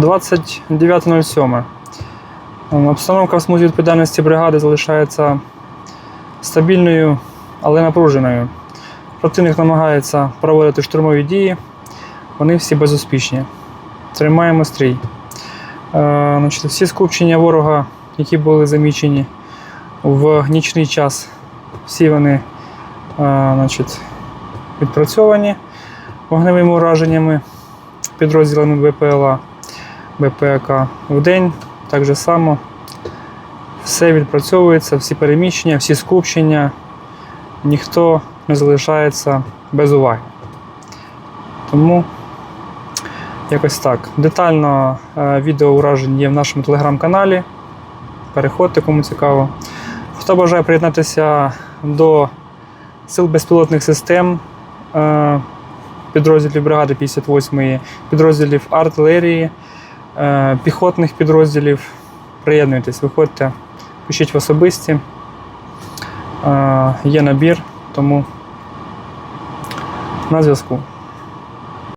29.07. Ем, Обстановка в смузі відповідальності бригади залишається стабільною, але напруженою. Противник намагається проводити штурмові дії, вони всі безуспішні. Тримаємо стрій. Е, значить, всі скупчення ворога, які були замічені в нічний час, всі вони е, значить, відпрацьовані вогневими ураженнями підрозділами БПЛА, БПК. В день так же само все відпрацьовується, всі переміщення, всі скупчення, ніхто не залишається без уваги. Тому якось так. Детально е, відео уражень є в нашому телеграм-каналі. Переходьте, кому цікаво. Хто бажає приєднатися до сил безпілотних систем, е, підрозділів бригади 58-ї, підрозділів артилерії, піхотних підрозділів, приєднуйтесь, виходьте, пишіть в особисті. Е, Є набір, тому на зв'язку.